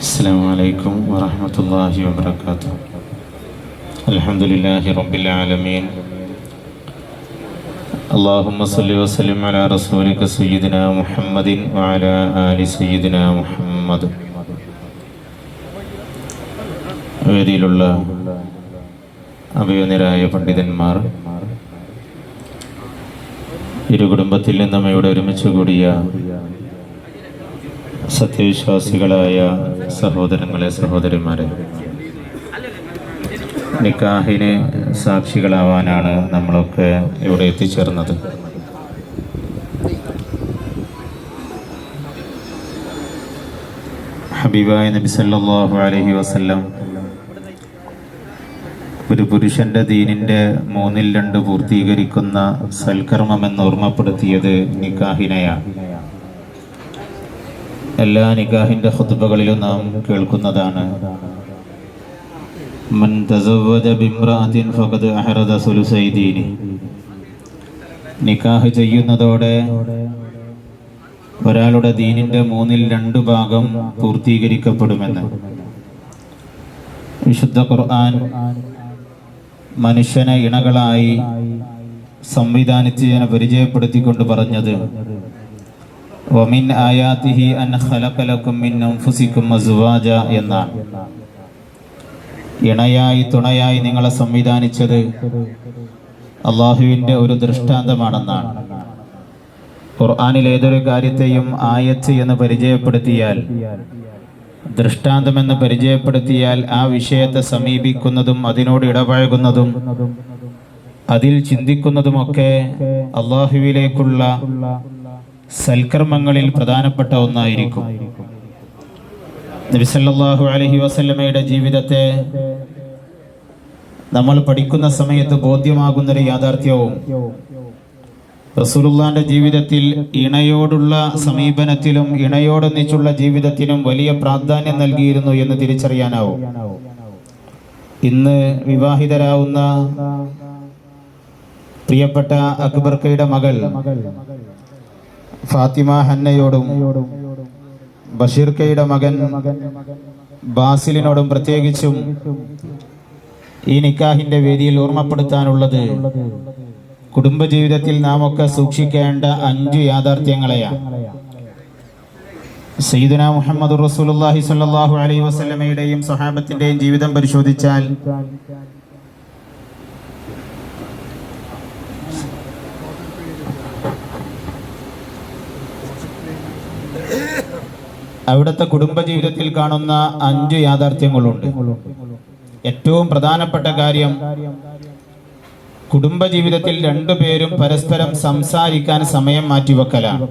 السلام عليكم ورحمة الله وبركاته الحمد لله رب العالمين اللهم صل وسلم على رسولك سيدنا محمد وعلى آل سيدنا محمد വേദിയിലുള്ള അഭിയനരായ പണ്ഡിതന്മാർ ഇരു കുടുംബത്തിൽ നിന്നും ഇവിടെ ഒരുമിച്ച് കൂടിയ സത്യവിശ്വാസികളായ സഹോദരങ്ങളെ സഹോദരിമാരെ നിക്കാഹിന് സാക്ഷികളാവാനാണ് നമ്മളൊക്കെ ഇവിടെ എത്തിച്ചേർന്നത്. ഹബീബായ നബി സല്ലല്ലാഹു അലൈഹി വസല്ലം ഒരു പുരുഷന്റെ ദീനിന്റെ മൂന്നിൽ രണ്ട് പൂർത്തീകരിക്കുന്ന സൽക്കർമ്മം എന്ന് ഓർമ്മപ്പെടുത്തിയത് നിക്കാഹിനെയാണ്. എല്ലാ നിക്കാഹിന്റെ ഹുദ്ബകളിലും നാം കേൾക്കുന്നതാണ്. മൻ ഫഖദ് നിക്കാഹ് ചെയ്യുന്നതോടെ ഒരാളുടെ ദീനിന്റെ മൂന്നിൽ രണ്ടു ഭാഗം പൂർത്തീകരിക്കപ്പെടുമെന്ന്. വിശുദ്ധ ഖുർആൻ മനുഷ്യനെ ഇണകളായി സംവിധാനിച്ചതിനെ പരിചയപ്പെടുത്തിക്കൊണ്ട് പറഞ്ഞത് വമിൻ أن അൻ لكم മിൻ അൻഫുസിക്കും അസ്വാജ എന്നാണ്. ഇണയായി തുണയായി നിങ്ങളെ സംവിധാനിച്ചത് അള്ളാഹുവിന്റെ ഒരു ദൃഷ്ടാന്തമാണെന്നാണ്. ഖുർആാനിൽ ഏതൊരു കാര്യത്തെയും ആയത്ത് എന്ന് പരിചയപ്പെടുത്തിയാൽ ദൃഷ്ടാന്തമെന്ന് പരിചയപ്പെടുത്തിയാൽ ആ വിഷയത്തെ സമീപിക്കുന്നതും അതിനോട് ഇടപഴകുന്നതും അതിൽ ചിന്തിക്കുന്നതുമൊക്കെ അള്ളാഹുവിലേക്കുള്ള സൽക്കർമ്മങ്ങളിൽ പ്രധാനപ്പെട്ട ഒന്നായിരിക്കും. നബിസല്ലാഹു അലഹി വസല്ലമയുടെ ജീവിതത്തെ നമ്മൾ പഠിക്കുന്ന സമയത്ത് ബോധ്യമാകുന്നൊരു യാഥാർത്ഥ്യവും റസൂലുള്ളാന്റെ ജീവിതത്തിൽ ഇണയോടുള്ള സമീപനത്തിലും ഇണയോടൊന്നിച്ചുള്ള ജീവിതത്തിനും വലിയ പ്രാധാന്യം നൽകിയിരുന്നു എന്ന് തിരിച്ചറിയാനാവും. ഇന്ന് വിവാഹിതരാവുന്ന പ്രിയപ്പെട്ട അക്ബർക്കയുടെ മകൾ ഫാത്തിമ ഹന്നയോടും ബഷീർക്കയുടെ മകൻ ബാസിലിനോടും പ്രത്യേകിച്ചും ഈ നിക്കാഹിന്റെ വേദിയിൽ ഓർമ്മപ്പെടുത്താനുള്ളത് കുടുംബജീവിതത്തിൽ നാം ഒക്കെ സൂക്ഷിക്കേണ്ട അഞ്ച് യാഥാർത്ഥ്യങ്ങളെയാണ്. സയ്യിദുന മുഹമ്മദ് റസൂലുള്ളാഹി സ്വല്ലല്ലാഹു അലൈഹി വസല്ലമയുടെയും സ്വഹാബത്തിന്റെയും ജീവിതം പരിശോധിച്ചാൽ അവിടുത്തെ കുടുംബജീവിതത്തിൽ കാണുന്ന അഞ്ച് യാഥാർത്ഥ്യങ്ങളുണ്ട്. ഏറ്റവും പ്രധാനപ്പെട്ട കാര്യം കുടുംബജീവിതത്തിൽ രണ്ടുപേരും പരസ്പരം സംസാരിക്കാൻ സമയം മാറ്റിവെക്കലാണ്.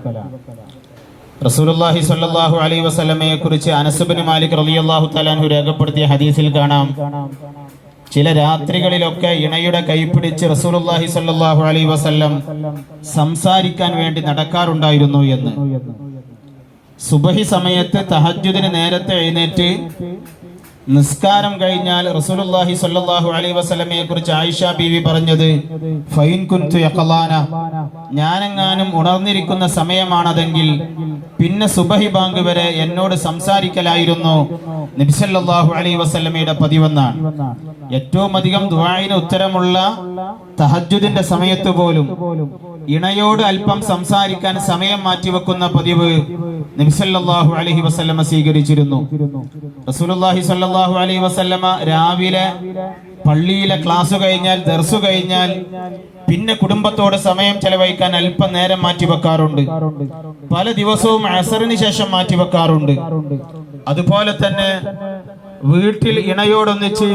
റസൂലുള്ളാഹി സ്വല്ലല്ലാഹു അലൈഹി വസല്ലമയെ കുറിച്ച് അനസുബിന് മാലിക് റളിയല്ലാഹു തലാൻഹു രേഖപ്പെടുത്തിയ ഹദീസിൽ കാണാം ചില രാത്രികളിലൊക്കെ ഇണയുടെ കൈപിടിച്ച് റസൂലുള്ളാഹി സ്വല്ലല്ലാഹു അലൈഹി വസല്ലം സംസാരിക്കാൻ വേണ്ടി നടക്കാറുണ്ടായിരുന്നു എന്ന്. സുബഹി സമയത്ത് തഹജ്ജുദിന് നേരത്തെ എഴുന്നേറ്റ് നിസ്കാരം കഴിഞ്ഞാൽ റസൂലുള്ളാഹി സ്വല്ലല്ലാഹു അലൈഹി വസല്ലമയെ കുറിച്ച് ആയിഷ ബീവി പറഞ്ഞത് ഫൈൻ കുൻതു യഖലാന. ഞാനെങ്ങാനും ഉണർന്നിരിക്കുന്ന സമയമാണതെങ്കിൽ പിന്നെ സുബഹി ബാങ്ക് വരെ എന്നോട് സംസാരിക്കലായിരുന്നു. നബി സല്ലല്ലാഹു അലൈഹി വസല്ലമയുടെ പതിവെന്നാണ്. ഏറ്റവും അധികം ദുആയിന് ഉത്തരമുള്ള തഹജ്ജുദിന്റെ സമയത്ത് പോലും ഇണയോട് അല്പം സംസാരിക്കാൻ സമയം മാറ്റിവെക്കുന്ന പതിവ് നബിസല്ലാഹു അലഹി വസല്ലമ സ്വീകരിച്ചിരുന്നു. റസൂലുള്ളാഹി സല്ലാഹു അലൈഹി വസല്ലമ രാവിലെ പള്ളിയിലെ ക്ലാസ് കഴിഞ്ഞാൽ ദർസു കഴിഞ്ഞാൽ പിന്നെ കുടുംബത്തോട് സമയം ചെലവഴിക്കാൻ അല്പം നേരം മാറ്റി വെക്കാറുണ്ട് പല ദിവസവും അസറിന് ശേഷം മാറ്റി വെക്കാറുണ്ട് അതുപോലെ തന്നെ വീട്ടിൽ ഇണയോടൊന്നിച്ച്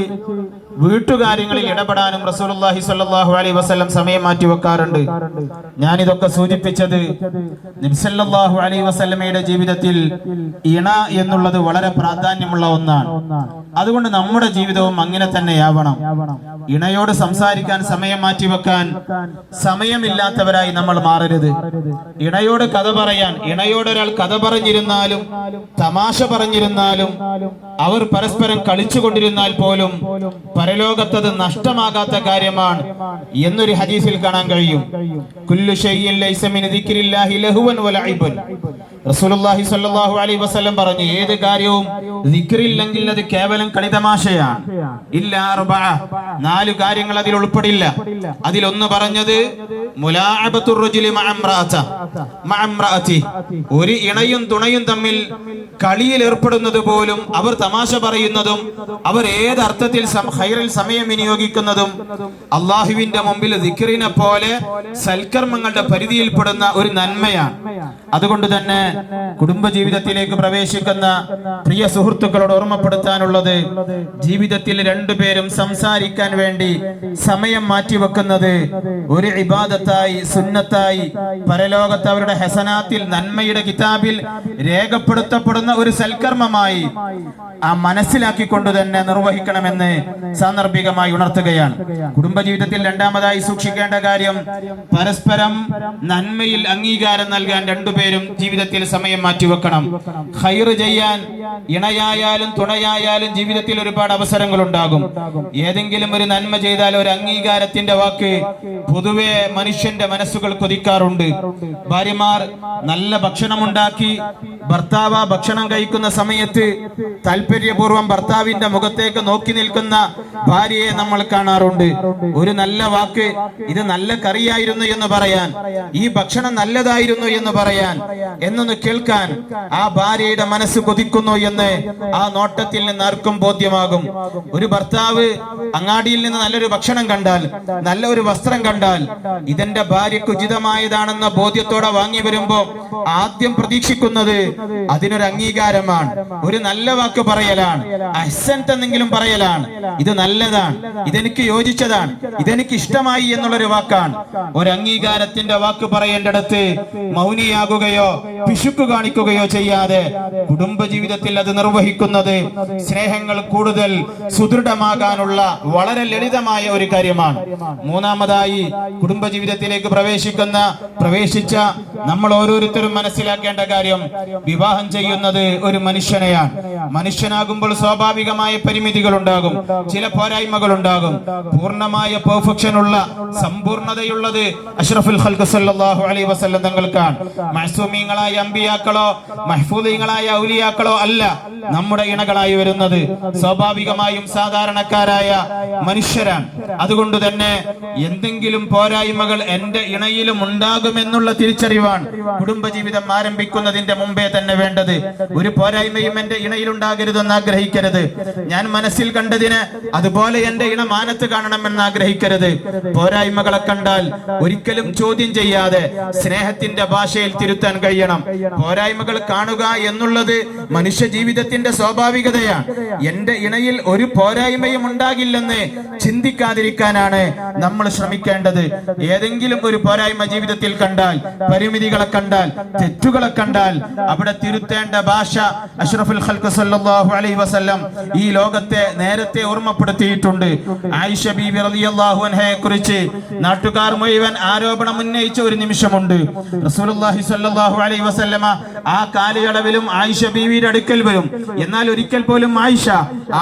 വീട്ടുകാര്യങ്ങളിൽ ഇടപെടാനും റസൂലുള്ളാഹി സ്വല്ലല്ലാഹു അലൈഹി വസല്ലം സമയം മാറ്റി വെക്കാറുണ്ട്. ഞാൻ ഇതൊക്കെ സൂചിപ്പിച്ചത് നബിസല്ലല്ലാഹു അലൈഹി വസല്ലമയുടെ ജീവിതത്തിൽ ഇണ എന്നുള്ളത് വളരെ പ്രാധാന്യമുള്ള ഒന്നാണ്. അതുകൊണ്ട് നമ്മുടെ ജീവിതവും അങ്ങനെ തന്നെയാവണം. ഇണയോട് സംസാരിക്കാൻ സമയം മാറ്റി വെക്കാൻ സമയമില്ലാത്തവരായി നമ്മൾ മാറരുത്. ഇണയോട് കഥ പറയാൻ ഇണയോട് ഒരാൾ കഥ പറഞ്ഞിരുന്നാലും തമാശ പറഞ്ഞിരുന്നാലും അവർ പരസ്പരം കളിച്ചുകൊണ്ടിരുന്നാൽ പോലും പരലോകത്തത് നഷ്ടമാകാത്ത കാര്യമാണ് എന്നൊരു ഹദീസിൽ കാണാൻ കഴിയും. കുല്ലു ലൈസ മിൻ ദിക്രില്ലാഹി ലഹുവൻ വലഇബൻ റസൂലുള്ളാഹി സ്വല്ലല്ലാഹു അലൈഹി വസല്ലം പറഞ്ഞു ഏത് കാര്യവും ദിക്റില്ലെങ്കിൽ അത് കേവലം കളിതമാശയാണ്. ഇല്ല അർബഅ നാല് കാര്യങ്ങൾ അതിൽ ഉൾപ്പെടില്ല. അതിലൊന്ന് പറഞ്ഞത് മുലാഅബത്തുർ റജുലി മഅ ഇംറഅത മഅ ഇംറഅതി ഒരു ഇണയും തുണയും തമ്മിൽ കളിയിൽ ഏർപ്പെടുന്നത് പോലും അവർ തമാശ പറയുന്നതും അവർ ഏത് അർത്ഥത്തിൽ ഹൈറിൽ സമയം വിനിയോഗിക്കുന്നതും അള്ളാഹുവിന്റെ മുമ്പിൽ ദിക്റിനെ പോലെ സൽക്കർമ്മങ്ങളുടെ പരിധിയിൽപ്പെടുന്ന ഒരു നന്മയാണ്. അതുകൊണ്ട് തന്നെ കുടുംബജീവിതത്തിലേക്ക് പ്രവേശിക്കുന്ന പ്രിയ സുഹൃത്തുക്കളോട് ഓർമ്മപ്പെടുത്താനുള്ളത് ജീവിതത്തിൽ രണ്ടുപേരും സംസാരിക്കാൻ വേണ്ടി സമയം മാറ്റിവെക്കുന്നത് ഒരു ഇബാദത്തായി സുന്നത്തായി പരലോകത്ത് അവരുടെ ഹസനാത്തിൽ നന്മയുടെ കിതാബിൽ രേഖപ്പെടുത്തപ്പെടുന്ന ഒരു സൽക്കർമ്മമായി ആ മനസ്സിലാക്കിക്കൊണ്ട് തന്നെ നിർവഹിക്കണമെന്ന് സാന്ദർഭികമായി ഉണർത്തുകയാണ്. കുടുംബജീവിതത്തിൽ രണ്ടാമതായി സൂക്ഷിക്കേണ്ട കാര്യം പരസ്പരം നന്മയിൽ അംഗീകാരം നൽകാൻ രണ്ടുപേരും ജീവിതത്തിൽ സമയം മാറ്റിവെക്കണം. ഹൈർ ചെയ്യാൻ ഇണയായാലും തുണയായാലും ജീവിതത്തിൽ ഒരുപാട് അവസരങ്ങൾ ഉണ്ടാകും ഏതെങ്കിലും ഒരു നന്മ ചെയ്താൽ ഒരു അംഗീകാരത്തിന്റെ വാക്ക് പൊതുവെ മനുഷ്യന്റെ മനസ്സുകൾ കൊതിക്കാറുണ്ട്. ഭാര്യമാർ നല്ല ഭക്ഷണം ഉണ്ടാക്കി ഭർത്താവ് ഭക്ഷണം കഴിക്കുന്ന സമയത്ത് താല്പര്യപൂർവം ഭർത്താവിന്റെ മുഖത്തേക്ക് നോക്കി നിൽക്കുന്ന ഭാര്യയെ നമ്മൾ കാണാറുണ്ട്. ഒരു നല്ല വാക്ക് ഇത് നല്ല കറിയായിരുന്നു എന്ന് പറയാൻ ഈ ഭക്ഷണം നല്ലതായിരുന്നു എന്ന് പറയാൻ എന്നൊന്ന് കേൾക്കാൻ ആ ഭാര്യയുടെ മനസ്സ് കൊതിക്കുന്നു എന്ന് ആ നോട്ടത്തിൽ നിന്ന് ആർക്കും ബോധ്യമാകും. ഒരു ഭർത്താവ് അങ്ങാടിയിൽ നിന്ന് നല്ലൊരു ഭക്ഷണം കണ്ടാൽ നല്ല ഒരു വസ്ത്രം കണ്ടാൽ ഇതെന്റെ ഭാര്യക്ക് ഉചിതമായതാണെന്ന ബോധ്യത്തോടെ വാങ്ങി വരുമ്പോ ആദ്യം പ്രതീക്ഷിക്കുന്നത് അതിനൊരു അംഗീകാരമാണ്. ഒരു നല്ല വാക്ക് പറയലാണ്. അഹ്സന്റ് എന്തെങ്കിലും പറയലാണ്. ഇത് നല്ലതാണ്. ഇതെനിക്ക് യോജിച്ചതാണ്. ഇതെനിക്ക് ഇഷ്ടമായി എന്നുള്ളൊരു വാക്കാണ്. ഒരു അംഗീകാരത്തിന്റെ വാക്ക് പറയേണ്ടടുത്ത് മൗനിയാകുകയോ പിശുക്ക് കാണിക്കുകയോ ചെയ്യാതെ കുടുംബജീവിതത്തിൽ അത് നിർവഹിക്കുന്നത് സ്നേഹങ്ങൾ കൂടുതൽ സുദൃഢമാകാനുള്ള വളരെ ലളിതമായ ഒരു കാര്യമാണ്. മൂന്നാമതായി കുടുംബ ജീവിതത്തിലേക്ക് പ്രവേശിക്കുന്ന പ്രവേശിച്ച നമ്മൾ ഓരോരുത്തരും മനസ്സിലാക്കേണ്ട കാര്യം വിവാഹം ചെയ്യുന്നത് ഒരു മനുഷ്യനെയാണ്. മനുഷ്യനാകുമ്പോൾ സ്വാഭാവികമായ പരിമിതികൾ ഉണ്ടാകും ചില പോരായ്മകൾ ഉണ്ടാകും പൂർണമായ പെർഫെക്ഷൻ ഉള്ള സമ്പൂർണതയുള്ളത് അഷ്റഫുൽ ഖൽഖ് സല്ലല്ലാഹു അലൈഹി വസല്ലം തങ്ങൾക്കാണ്. മഹ്സൂമീങ്ങളായ അമ്പിയാക്കളോ മഹ്ഫൂദീങ്ങളായ ഔലിയാക്കളോ അല്ല നമ്മുടെ ഇണകളായി വരുന്നത്. സ്വാഭാവികമായും സാധാരണക്കാരായ മനുഷ്യരാണ്. അതുകൊണ്ട് തന്നെ എന്തെങ്കിലും പോരായ്മകൾ എന്റെ ഇണയിലും ഉണ്ടാകുമെന്നുള്ള തിരിച്ചറിവാണ് കുടുംബജീവിതം ആരംഭിക്കുന്നതിന്റെ മുമ്പേ തന്നെ വേണ്ടത്. ഒരു പോരായ്മയും എന്റെ ഇണയിൽ ഉണ്ടാകരുതെന്ന് ആഗ്രഹിക്കരുത്. ഞാൻ മനസ്സിൽ കണ്ടതിന് അതുപോലെ എന്റെ ഇണ മാനത്ത് കാണണമെന്ന് ആഗ്രഹിക്കരുത്. പോരായ്മകളെ കണ്ടാൽ ഒരിക്കലും ചോദ്യം ചെയ്യാതെ സ്നേഹത്തിന്റെ ഭാഷയിൽ തിരുത്താൻ കഴിയണം. പോരായ്മകൾ കാണുക എന്നുള്ളത് മനുഷ്യ ജീവിതത്തിന്റെ സ്വാഭാവികതയാണ്. എന്റെ ഇണയിൽ ഒരു പോരായ്മയും ഉണ്ടാകില്ലെന്ന് ചിന്തിക്കാതിരിക്കാനാണ് നമ്മൾ ശ്രമിക്കേണ്ടത്. ഏതെങ്കിലും ഒരു പോരായ്മ ജീവിതത്തിൽ കണ്ടാൽ പരിമിതികളെ കണ്ടാൽ തെറ്റുകളെ കണ്ടാൽ അവിടെ തിരുത്തേണ്ട ഭാഷ അഷ്റഫുൽ ഖൽഖ സല്ലല്ലാഹു അലൈഹി വസല്ലം ഈ ലോകത്തെ നേരത്തെ ഓർമ്മപ്പെടുത്തിയിട്ടുണ്ട്. ആയിഷ ബീബി റളിയല്ലാഹു അൻഹയെ കുറിച്ച് നാട്ടുകാർ മുഴുവൻ ആരോപണം ഉന്നയിച്ച ഒരു നിമിഷമുണ്ട്. റസൂലുള്ളാഹി സല്ലല്ലാഹു അലൈഹി വസല്ലമ ആ കാലയളവിലും ആയിഷ ബീവിയുടെ അടുക്കൽ വരും. എന്നാൽ ഒരിക്കൽ പോലും ആയിഷ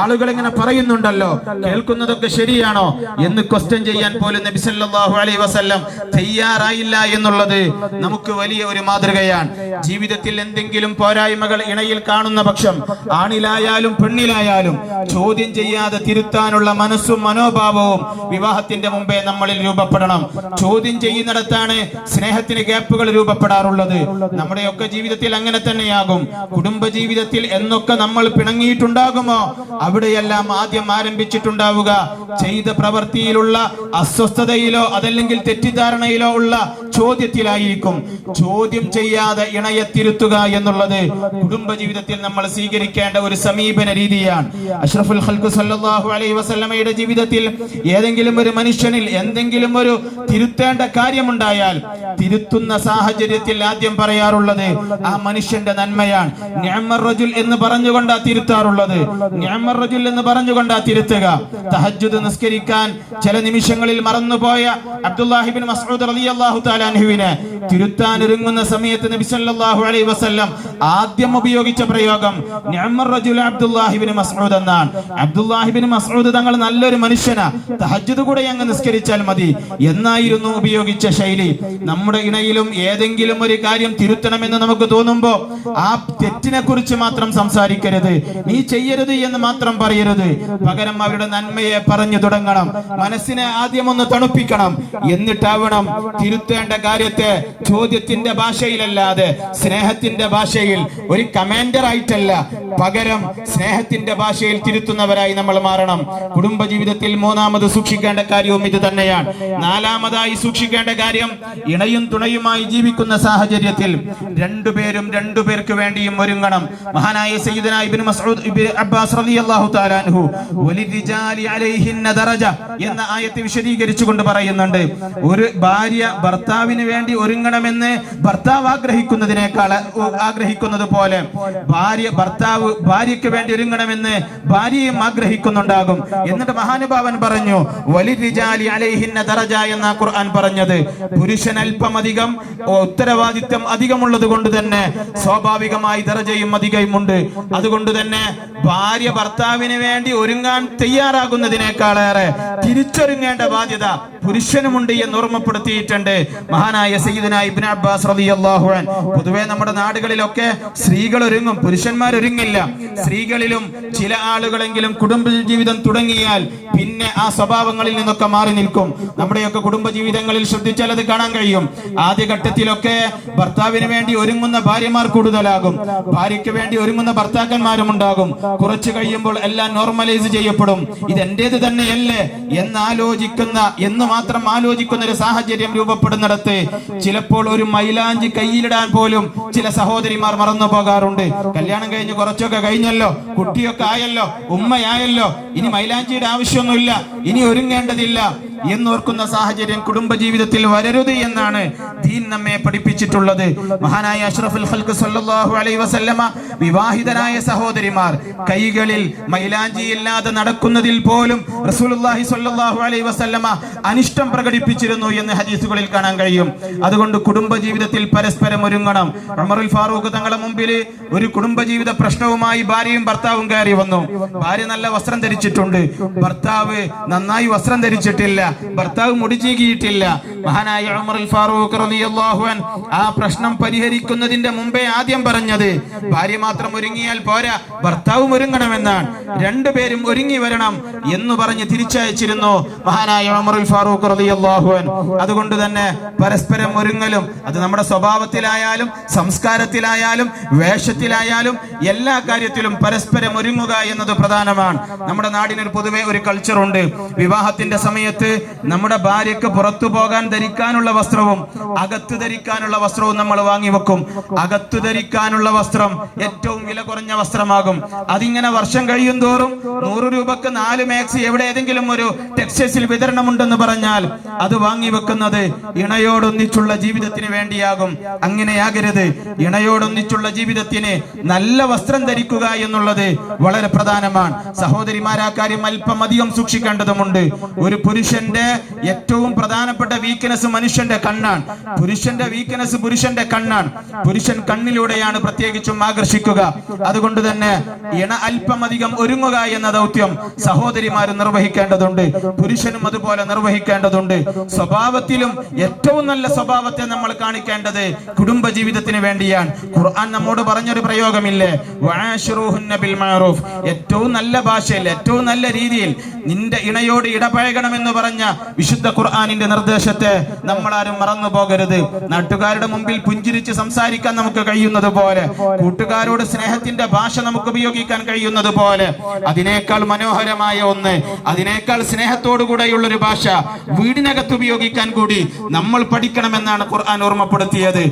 ആളുകൾ ഇങ്ങനെ പറയുന്നുണ്ടല്ലോ കേൾക്കുന്നതൊക്കെ ശരിയാണോ എന്ന് ക്വസ്റ്റ്യൻ ചെയ്യാൻ പോലും നബി സല്ലല്ലാഹു അലൈഹി വസല്ലം തയ്യാറായില്ല എന്നുള്ളത് നമുക്ക് വലിയ ഒരു മാതൃകയാണ്. ജീവിതത്തിൽ എന്തെങ്കിലും പോരായ്മകൾ ഇണയിൽ കാണുന്ന പക്ഷം ആണിലായാലും പെണ്ണിലായാലും ചോദ്യം ചെയ്യാതെ തിരുത്താനുള്ള മനസ്സും മനോഭാവവും വിവാഹത്തിന്റെ മുമ്പേ നമ്മളിൽ രൂപപ്പെടണം. ചോദ്യം ചെയ്യുന്നിടത്താണ് സ്നേഹത്തിന് ഗ്യാപ്പുകൾ രൂപപ്പെടാറുള്ളത്. നമ്മുടെയൊക്കെ ജീവിതത്തിൽ അങ്ങനെ തന്നെയാകും. കുടുംബ ജീവിതത്തിൽ എന്നൊക്കെ നമ്മൾ പിണങ്ങിയിട്ടുണ്ടാകുമോ? അവിടെയെല്ലാം ആദ്യം ആരംഭിച്ചിട്ടുണ്ടാവുക. ചെയ്ത പ്രവൃത്തിയിലുള്ള അസ്വസ്ഥതയിലോ അതല്ലെങ്കിൽ തെറ്റിദ്ധാരണയിലോ ഉള്ള ചോദ്യത്തിലായിരിക്കും. ചോദ്യം ചെയ്യാതെ ഇണയെ തിരുത്തുക എന്നുള്ളത് കുടുംബ ജീവിതത്തിൽ നമ്മൾ സ്വീകരിക്കേണ്ട ഒരു സമീപന രീതിയാണ്. അഷ്റഫുൽ ഹൽക്കു സല്ലാഹു അലൈഹി വസല്ലമയുടെ ജീവിതത്തിൽ ഏതെങ്കിലും ഒരു മനുഷ്യനിൽ എന്തെങ്കിലും ഒരു തിരുത്തേണ്ട കാര്യമുണ്ടായാൽ തിരുത്തുന്ന സാഹചര്യത്തിൽ ആദ്യം പറയാറുള്ളത് ആ മനുഷ്യന്റെ നന്മയാണ്. റജുൽ എന്ന് പറഞ്ഞുകൊണ്ടാ തിരുത്താറുള്ളത്. റജുൽ എന്ന് പറഞ്ഞുകൊണ്ടാ തിരുത്തുക. തഹജുദ് നിസ്കരിക്കാൻ ചില നിമിഷങ്ങളിൽ മറന്നുപോയ അബ്ദുല്ലാഹിബിൻ മസൂദ് റളിയല്ലാഹു തആല അൻഹുവിനെ തിരുത്താൻ ഒരുങ്ങുന്ന സമയത്ത് നബി സല്ലല്ലാഹു അലൈഹി വസല്ലം ആദ്യം ഉപയോഗിച്ച പ്രയോഗം നിഅമർ റജുൽ അബ്ദുല്ലാഹിബ്നു മസ്ഊദ് എന്നാണ്. അബ്ദുല്ലാഹിബ്നു മസ്ഊദ് തങ്ങൾ നല്ലൊരു മനുഷ്യനാ. തഹജ്ജുദ് കൂടെ അങ്ങ് നിസ്കരിച്ചാൽ മതി. എന്നായിരുന്നു ഉപയോഗിച്ച ശൈലി. നമ്മുടെ ഇണയിലും ഏതെങ്കിലും ഒരു കാര്യം തിരുത്തണമെന്ന് നമുക്ക് തോന്നുമ്പോൾ ആ തെറ്റിനെ കുറിച്ച് മാത്രം സംസാരിക്കരുത്. നീ ചെയ്യരുത് എന്ന് മാത്രം പറയരുത്. പകരം അവരുടെ നന്മയെ പറഞ്ഞു തുടങ്ങണം. മനസ്സിനെ ആദ്യം ഒന്ന് തണുപ്പിക്കണം. എന്നിട്ടാവണം തിരുത്തേണ്ട കാര്യത്തെ ചോദ്യത്തിന്റെ ഭാഷയിലല്ലാതെ സ്നേഹത്തിന്റെ ഭാഷയിൽ ഒരു കമാൻഡർ ആയിട്ടല്ല. പകരം സ്നേഹത്തിന്റെ ഭാഷയിൽ തിരുത്തുന്നവരായി നമ്മൾ മാറണം. കുടുംബജീവിതത്തിൽ മൂന്നാമത് സൂക്ഷിക്കേണ്ട കാര്യവും ഇത് തന്നെയാണ്. നാലാമതായി സൂക്ഷിക്കേണ്ട കാര്യം ഇണയും തുണയുമായി ജീവിക്കുന്ന സാഹചര്യത്തിൽ രണ്ടുപേരും രണ്ടുപേർക്ക് വേണ്ടിയും ഒരുങ്ങണം. മഹാനായ സയ്യിദന ഇബ്നു മസ്ഊദ് ഇബ്നു അബ്ബാസ് അലൈഹിന്ന എന്ന ആയത്ത് വിശദീകരിച്ചുകൊണ്ട് പറയുന്നുണ്ട്. ഒരു ഭാര്യ ഭർത്താവിന് വേണ്ടി ഒരുങ്ങണമെന്ന് ഭർത്താവ് ആഗ്രഹിക്കുന്നതിനേക്കാൾ ആഗ്രഹിക്കുന്നത് പോലെ ഭാര്യ ഭർത്താവ് ഭാര്യയ്ക്ക് വേണ്ടി ഒരുങ്ങണമെന്ന് ഭാര്യയും ആഗ്രഹിക്കുന്നുണ്ടാകും. എന്നിട്ട് മഹാനുഭാവൻ പറഞ്ഞു വലിരിജാലി അലൈഹിന്ന ദറജ എന്ന ഖുർആൻ പറഞ്ഞത്. പുരുഷൻ അല്പം അധികം ഉത്തരവാദിത്വം അധികമുള്ളത് കൊണ്ട് തന്നെ സ്വാഭാവികമായി ദറജയും അധികമുണ്ട് അതുകൊണ്ട് തന്നെ ഭാര്യ ഭർത്താവിന് വേണ്ടി ഒരുങ്ങാൻ തയ്യാറാകുന്നതിനേക്കാളേറെ തിരിച്ചൊരുങ്ങേണ്ട ബാധ്യത പുരുഷനുമുണ്ട് എന്ന് ഓർമ്മപ്പെടുത്തിയിട്ടുണ്ട് മഹാനായ സയ്യിദന ഇബ്നു അബ്ബാസ് റളിയല്ലാഹു അൻ പൊതുവെ നമ്മുടെ നാടുകളിലൊക്കെ സ്ത്രീകൾ ഒരുങ്ങും പുരുഷന്മാർ ഒരുങ്ങില്ല സ്ത്രീകളിലും ചില ആളുകളെങ്കിലും കുടുംബ ജീവിതം തുടങ്ങിയാൽ പിന്നെ ആ സ്വഭാവങ്ങളിൽ നിന്നൊക്കെ മാറി നിൽക്കും. നമ്മുടെയൊക്കെ കുടുംബ ജീവിതങ്ങളിൽ ശ്രദ്ധിച്ചാൽ അത് കാണാൻ കഴിയും. ആദ്യഘട്ടത്തിലൊക്കെ ഭർത്താവിന് വേണ്ടി ഒരുങ്ങുന്ന ഭാര്യമാർ കൂടുതലാകും. ഭാര്യയ്ക്ക് വേണ്ടി ഒരുങ്ങുന്ന ഭർത്താക്കന്മാരും ഉണ്ടാകും. കുറച്ച് കഴിയുമ്പോൾ എല്ലാം നോർമലൈസ് ചെയ്യപ്പെടും. ഇത് എന്റേത് തന്നെയല്ലേ? എന്നാലോചിക്കുന്ന എന്ന് മാത്രം ആലോചിക്കുന്ന ഒരു സാഹചര്യം രൂപപ്പെടുന്നിടത്ത് ചിലപ്പോൾ ഒരു മൈലാഞ്ചി കയ്യിലിടാൻ പോലും ചില സഹോദരിമാർ മറന്നു പോകാറുണ്ട്. കല്യാണം കഴിഞ്ഞ് കുറച്ചൊക്കെ കഴിഞ്ഞല്ലോ കുട്ടിയൊക്കെ ആയല്ലോ ഉമ്മയായല്ലോ ഇനി മൈലാഞ്ചിയുടെ ആവശ്യമൊന്നുമില്ല ഇനി ഒരുങ്ങേണ്ടതില്ല. എന്നോർക്കുന്ന സാഹചര്യം കുടുംബജീവിതത്തിൽ വരരുത് എന്നാണ് ദീൻ നമ്മെ പഠിപ്പിച്ചിട്ടുള്ളത്. മഹാനായ അഷ്റഫുൽ ഖൽഖ് സല്ലല്ലാഹു അലൈഹി വസല്ലമ വിവാഹിതരായ സഹോദരിമാർ കൈകളിൽ മൈലാഞ്ചി ഇല്ലാതെ നടക്കുന്നതിൽ പോലും റസൂലുള്ളാഹി സല്ലല്ലാഹു അലൈഹി വസല്ലമ അനിഷ്ടം പ്രകടിപ്പിച്ചിരുന്നു എന്ന് ഹദീസുകളിൽ കാണാൻ കഴിയും. അതുകൊണ്ട് കുടുംബജീവിതത്തിൽ പരസ്പരം ഒരുങ്ങണം. ഉമറുൽ ഫാറൂഖ് തങ്ങളുടെ മുമ്പിൽ ഒരു കുടുംബജീവിത പ്രശ്നവുമായി ഭാര്യയും ഭർത്താവും കയറി വന്നു. ഭാര്യ നല്ല വസ്ത്രം ധരിച്ചിട്ടുണ്ട്. ഭർത്താവ് നന്നായി വസ്ത്രം ധരിച്ചിട്ടില്ല. ഭർത്താവ് മുടി ചീകിയിട്ടില്ല മഹാനായ ഉമറുൽ ഫാറൂഖ് റളിയല്ലാഹു അൻ ആ പ്രശ്നം പരിഹരിക്കുന്നതിന്റെ മുമ്പേ ആദ്യം പറഞ്ഞത് ഭാര്യ മാത്രം ഒരുങ്ങിയാൽ പോരാ ഭർത്താവും ഒരുങ്ങണമെന്നാണ്. രണ്ടുപേരും ഒരുങ്ങി വരണം എന്ന് പറഞ്ഞ് തിരിച്ചയച്ചിരുന്നു മഹാനായ ഉമറുൽ ഫാറൂഖ് റളിയല്ലാഹു അൻ അതുകൊണ്ട് തന്നെ പരസ്പരം ഒരുങ്ങലും അത് നമ്മുടെ സ്വഭാവത്തിലായാലും സംസ്കാരത്തിലായാലും വേഷത്തിലായാലും എല്ലാ കാര്യത്തിലും പരസ്പരം ഒരുങ്ങുക എന്നത് പ്രധാനമാണ്. നമ്മുടെ നാടിനൊരു പൊതുവെ ഒരു കൾച്ചർ ഉണ്ട്. വിവാഹത്തിന്റെ സമയത്ത് നമ്മുടെ ഭാര്യക്ക് പുറത്തു പോകാൻ ധരിക്കാനുള്ള വസ്ത്രവും അകത്ത് ധരിക്കാനുള്ള വസ്ത്രവും നമ്മൾ വാങ്ങി വെക്കും. അകത്തു ധരിക്കാനുള്ള വസ്ത്രം ഏറ്റവും വില കുറഞ്ഞ വസ്ത്രമാകും. അതിങ്ങനെ വർഷം കഴിയും തോറും നൂറ് രൂപക്ക് നാല് മാക്സി എവിടെ ഏതെങ്കിലും ഒരു ടെക്സ്റ്റൈൽസിൽ വിതരണമുണ്ടെന്ന് പറഞ്ഞാൽ അത് വാങ്ങി വെക്കുന്നത് ഇണയോടൊന്നിച്ചുള്ള ജീവിതത്തിന് വേണ്ടിയാകും. അങ്ങനെയാകരുത്. ഇണയോടൊന്നിച്ചുള്ള ജീവിതത്തിന് നല്ല വസ്ത്രം ധരിക്കുക എന്നുള്ളത് വളരെ പ്രധാനമാണ്. സഹോദരിമാരാ കാര്യം അല്പം അധികം സൂക്ഷിക്കേണ്ടതുണ്ട് ഒരു പുരുഷന്റെ ഏറ്റവും പ്രധാനപ്പെട്ട വീക്ക്നെസ് മനുഷ്യന്റെ കണ്ണാണ്. പുരുഷന്റെ വീക്ക്നെസ് പുരുഷന്റെ കണ്ണാണ്. പുരുഷൻ കണ്ണിലൂടെയാണ് പ്രത്യേകിച്ചും ആകർഷിക്കുക. അതുകൊണ്ട് തന്നെ ഇണ അല്പമധികം ഒരുങ്ങുക എന്ന ദൗത്യം സഹോദരിമാർ നിർവഹിക്കേണ്ടതുണ്ട്. പുരുഷനും അതുപോലെ നിർവഹിക്കേണ്ടതുണ്ട്. സ്വഭാവത്തിലും ഏറ്റവും നല്ല സ്വഭാവത്തെ നമ്മൾ കാണിക്കേണ്ടത് കുടുംബ ജീവിതത്തിന് വേണ്ടിയാണ്. ഖുർആൻ നമ്മോട് പറഞ്ഞൊരു പ്രയോഗമില്ലേ? ബിൽ ഏറ്റവും നല്ല ഭാഷയിൽ ഏറ്റവും നല്ല രീതിയിൽ നിന്റെ ഇണയോട് ഇടപഴകണമെന്ന് പറഞ്ഞ വിശുദ്ധ ഖുർആാനിന്റെ നിർദ്ദേശത്തെ നമ്മൾ ആരും മറന്നു പോകരുത്. നാട്ടുകാരുടെ മുമ്പിൽ പുഞ്ചിരിച്ച് സംസാരിക്കാൻ നമുക്ക് കഴിയുന്നത് പോലെ കൂട്ടുകാരോട് സ്നേഹത്തിന്റെ ഭാഷ നമുക്ക് ഉപയോഗിക്കാൻ കഴിയുന്നത് പോലെ. അതിനേക്കാൾ മനോഹരമായ ഒന്ന് അതിനേക്കാൾ സ്നേഹത്തോടു കൂടെയുള്ള ഒരു ഭാഷ വീടിനകത്ത് ഉപയോഗിക്കാൻ കൂടി നമ്മൾ പഠിക്കണമെന്നാണ് ഖുർആൻ ഓർമ്മപ്പെടുത്തിയത്.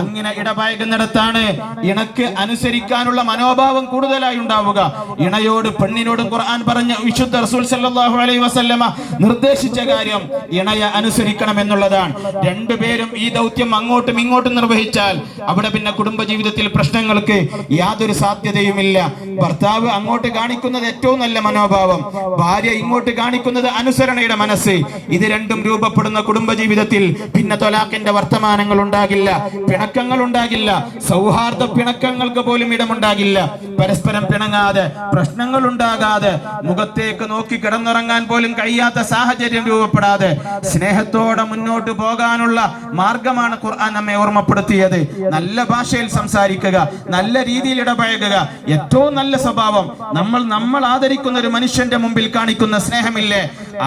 അങ്ങനെ ഇടപഴകുന്നിടത്താണ് ഇണക്ക് അനുസരിക്കാനുള്ള മനോഭാവം കൂടുതലായി ഉണ്ടാവുക. ഇണയോട് പെണ്ണിനോടും ഖുർആൻ പറഞ്ഞ വിശുദ്ധ റസൂൽ സല്ലല്ലാഹു സല്ലല്ലാഹു അലൈഹി വസല്ലമ നിർദ്ദേശിച്ച കാര്യം ഇണയ അനുസരിക്കണം എന്നുള്ളതാണ്. രണ്ടുപേരും ഈ ദൗത്യം അങ്ങോട്ടും ഇങ്ങോട്ടും നിർവഹിച്ചാൽ അവിടെ പിന്നെ കുടുംബജീവിതത്തിൽ പ്രശ്നങ്ങൾക്ക് യാതൊരു സാധ്യതയുമില്ല. ഭർത്താവ് അങ്ങോട്ട് കാണിക്കുന്നത് ഏറ്റവും നല്ല മനോഭാവം. ഭാര്യ ഇങ്ങോട്ട് കാണിക്കുന്നത് അനുസരണയുടെ മനസ്സ്. ഇത് രണ്ടും രൂപപ്പെടുന്ന കുടുംബജീവിതത്തിൽ പിന്നെ തൊലാഖിന്റെ വർത്തമാനങ്ങൾ ഉണ്ടാകില്ല. പിണക്കങ്ങൾ ഉണ്ടാകില്ല. സൗഹാർദ്ദ പിണക്കങ്ങൾക്ക് പോലും ഇടമുണ്ടാകില്ല. പരസ്പരം പിണങ്ങാതെ പ്രശ്നങ്ങൾ ഉണ്ടാകാതെ മുഖത്തേക്ക് നോക്കി കിടന്നുറങ്ങാൻ പോലും കഴിയാത്ത സാഹചര്യം രൂപപ്പെടാതെ സ്നേഹത്തോടെ മുന്നോട്ട് പോകാനുള്ള മാർഗമാണ് ഖുർആൻ നമ്മെ ഓർമ്മപ്പെടുത്തിയത്. നല്ല ഭാഷയിൽ സംസാരിക്കുക നല്ല രീതിയിൽ ഇടപഴകുക. ഏറ്റവും നല്ല സ്വഭാവം നമ്മൾ നമ്മൾ ആദരിക്കുന്ന ഒരു മനുഷ്യന്റെ മുമ്പിൽ കാണിക്കുന്ന സ്നേഹമില്ലേ?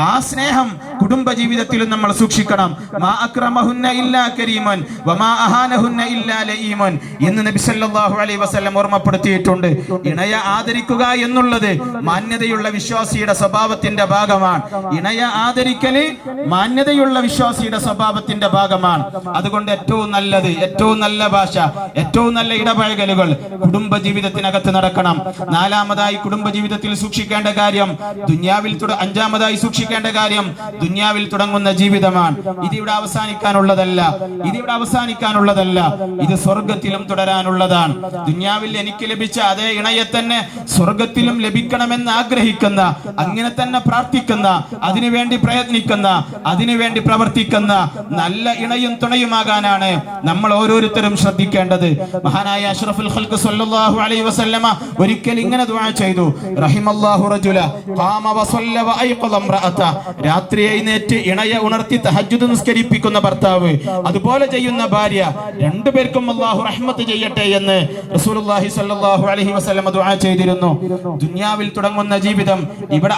ആ സ്നേഹം കുടുംബ ജീവിതത്തിലും നമ്മൾ സൂക്ഷിക്കണം. മാ ഇല്ലാ കരീമൻ വമാ അഹാനഹുന്ന ഇല്ലാ ലഈമൻ എന്ന് നബി സല്ലല്ലാഹു അലൈഹി വസല്ലം ഓർമ്മപ്പെടുത്തിയിട്ടുണ്ട്. ഇണയ ആദരിക്കുക എന്നുള്ളത് മാന്യതയുള്ള വിശ്വാസിയുടെ സ്വഭാവത്തിന്റെ ഭാഗമാണ്. ഇണയെ ആദരിക്കൽ മാന്യതയുള്ള വിശ്വാസിയുടെ സ്വഭാവത്തിന്റെ ഭാഗമാണ്. അതുകൊണ്ട് ഏറ്റവും നല്ലത് ഏറ്റവും നല്ല ഭാഷ ഏറ്റവും നല്ല ഇടപഴകലുകൾ കുടുംബ ജീവിതത്തിനകത്ത് നടക്കണം. നാലാമതായി കുടുംബ ജീവിതത്തിൽ സൂക്ഷിക്കേണ്ട കാര്യം ദുന്യാവിൽ അഞ്ചാമതായി സൂക്ഷിക്കേണ്ട കാര്യം ദുന്യാവിൽ തുടങ്ങുന്ന ജീവിതമാണ്. ഇത് ഇവിടെ അവസാനിക്കാനുള്ളതല്ല. ഇത് ഇവിടെ അവസാനിക്കാനുള്ളതല്ല. ഇത് സ്വർഗത്തിലും തുടരാനുള്ളതാണ്. ദുന്യാവിൽ എനിക്ക് ലഭിച്ച അതേ ഇണയെ തന്നെ സ്വർഗത്തിലും ലഭിക്കണമെന്ന് ആഗ്രഹിക്കുന്ന അങ്ങനെ തന്നെ പ്രാർത്ഥിക്കുന്ന അതിനുവേണ്ടി പ്രയത്നിക്കുന്ന അതിനുവേണ്ടി പ്രവർത്തിക്കുന്ന നല്ല ഇണയും തുണയുമാകാനാണ് നമ്മൾ ഓരോരുത്തരും ശ്രദ്ധിക്കേണ്ടത്. മഹാനായ അഷ്റഫുൽ ഖൽഖ് സല്ലല്ലാഹു അലൈഹി വസല്ലമ ഒരിക്കൽ ഇങ്ങനെ ദുആ ചെയ്തു. റഹിമല്ലാഹു റജുല ഖാമ വസല്ല വഅയ്ഖദ ഇംറഅത. രാത്രി എഴുന്നേറ്റ് ഇണയെ ഉണർത്തി തഹജ്ജുദ് നിസ്കരിപ്പിക്കുന്ന ഭർത്താവ്. അതുപോലെ ചെയ്യുന്ന ഭാര്യ. രണ്ടുപേർക്കും അല്ലാഹു റഹ്മത്ത് ചെയ്യട്ടെ എന്ന് റസൂലുള്ളാഹി സ്വല്ലല്ലാഹു അലൈഹി വസല്ലമ ദുആ ചെയ്തിരുന്നു. ദുനിയാവിൽ തുടങ്ങുന്ന ജീവിതം ഇവിടെ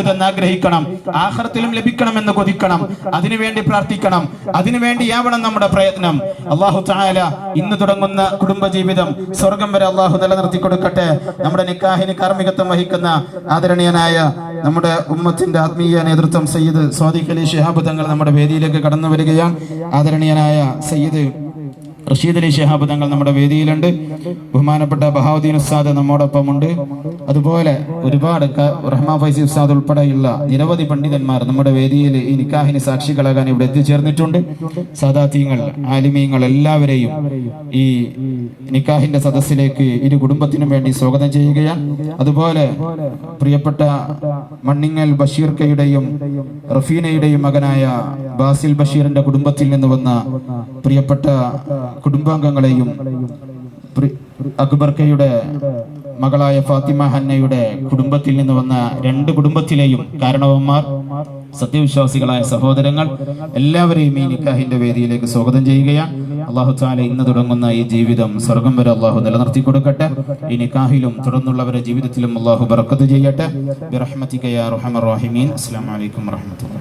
അവസാനിക്കരുതെന്ന് ആഗ്രഹിക്കണം. ലഭിക്കണം ലഭിക്കണമെന്ന് കൊതിക്കണം. അതിനുവേണ്ടി പ്രാർത്ഥിക്കണം. അതിനുവേണ്ടിയാവണം നമ്മുടെ പ്രയത്നം. അള്ളാഹു തആല ഇന്ന് തുടങ്ങുന്ന കുടുംബജീവിതം സ്വർഗം വരെ അള്ളാഹു നിലനിർത്തി കൊടുക്കട്ടെ നമ്മുടെ നിക്കാഹിന് കാർമ്മികത്വം വഹിക്കുന്ന ആദരണീയനായ നമ്മുടെ ഉമ്മത്തിന്റെ ആത്മീയ നേതൃത്വം സയ്യിദ് സ്വാദിഖ് അലി തങ്ങൾ നമ്മുടെ വേദിയിലേക്ക് കടന്നു വരികയാണ്. ആദരണീയനായ സയ്യിദ് റഷീദ് അലി ഷിഹാബ് തങ്ങൾ നമ്മുടെ വേദിയിലുണ്ട്. ബഹുമാനപ്പെട്ട ബഹാവുദ്ദീൻ ഉസ്താദ് നമ്മോടൊപ്പം ഉണ്ട് അതുപോലെ ഒരുപാട് റഹ്മാ ഫൈസി ഉസ്താദ് ഉൾപ്പെടെയുള്ള നിരവധി പണ്ഡിതന്മാർ നമ്മുടെ വേദിയിൽ ഈ നിക്കാഹിന് സാക്ഷികളാകാൻ ഇവിടെ എത്തിച്ചേർന്നിട്ടുണ്ട്. സാദാത്യങ്ങൾ ആലിമീങ്ങൾ എല്ലാവരെയും ഈ നിക്കാഹിന്റെ സദസ്സിലേക്ക് ഇരു കുടുംബത്തിനും വേണ്ടി സ്വാഗതം ചെയ്യുകയാണ്. അതുപോലെ പ്രിയപ്പെട്ട മണ്ണിങ്ങൽ ബഷീർക്കയുടെയും റഫീനയുടെയും മകനായ ബാസിൽ ബഷീറിന്റെ കുടുംബത്തിൽ നിന്ന് വന്ന പ്രിയപ്പെട്ട കുടുംബാംഗങ്ങളെയും പ്രി- അക്ബർ കയുടെ മകളായ ഫാത്തിമ ഹന്നയുടെ കുടുംബത്തിൽ നിന്ന് വന്ന രണ്ട് കുടുംബത്തിലെയും കാരണവന്മാർ സത്യവിശ്വാസികളായ സഹോദരങ്ങൾ എല്ലാവരെയും ഈ നിക്കാഹിന്റെ വേദിയിലേക്ക് സ്വാഗതം ചെയ്യുകയാണ്. അള്ളാഹു താല ഇന്ന് തുടങ്ങുന്ന ഈ ജീവിതം സ്വർഗം വരെ അള്ളാഹു നിലനിർത്തി കൊടുക്കട്ടെ. ഈ നിക്കാഹിലും തുടർന്നുള്ളവരുടെ ജീവിതത്തിലും അള്ളാഹു ബർക്കത്ത് ചെയ്യട്ടെ. ബിറഹ്മതിക യാ റഹ്മർ റഹീമീൻ. അസ്സലാമു അലൈക്കും വറഹ്മത്തുള്ളാഹി